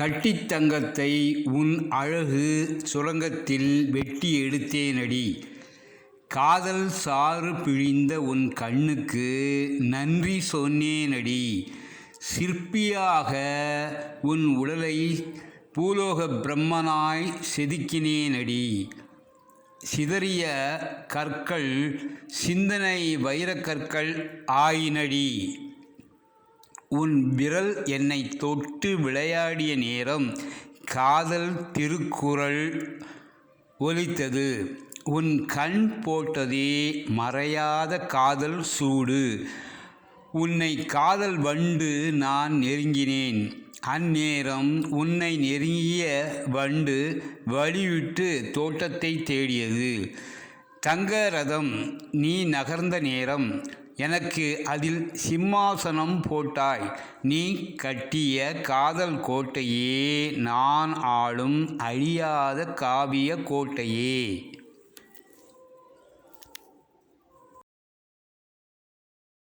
கட்டித்தங்கத்தை உன் அழகு சுரங்கத்தில் வெட்டி எடுத்தேனடி. காதல் சாறு பிழிந்த உன் கண்ணுக்கு நன்றி சொன்னேனடி. சிற்பியாக உன் உடலை பூலோக பிரம்மனாய் செதுக்கினேனடி. சிதறிய கற்கள் சிந்தனை வைரக்கற்கள் ஆயினடி. உன் விரல் என்னை தொட்டு விளையாடிய நேரம் காதல் திருக்குறள் ஒலித்தது. உன் கண் போட்டதே மறையாத காதல் சூடு. உன்னை காதல் வண்டு நான் நெருங்கினேன். அந்நேரம் உன்னை நெருங்கிய வண்டு வழிவிட்டு தோட்டத்தை தேடியது. தங்க ரதம் நீ நகர்ந்த நேரம் எனக்கு அதில் சிம்மாசனம் போட்டாய். நீ கட்டிய காதல் கோட்டையே நான் ஆளும் அழியாத காவிய கோட்டையே.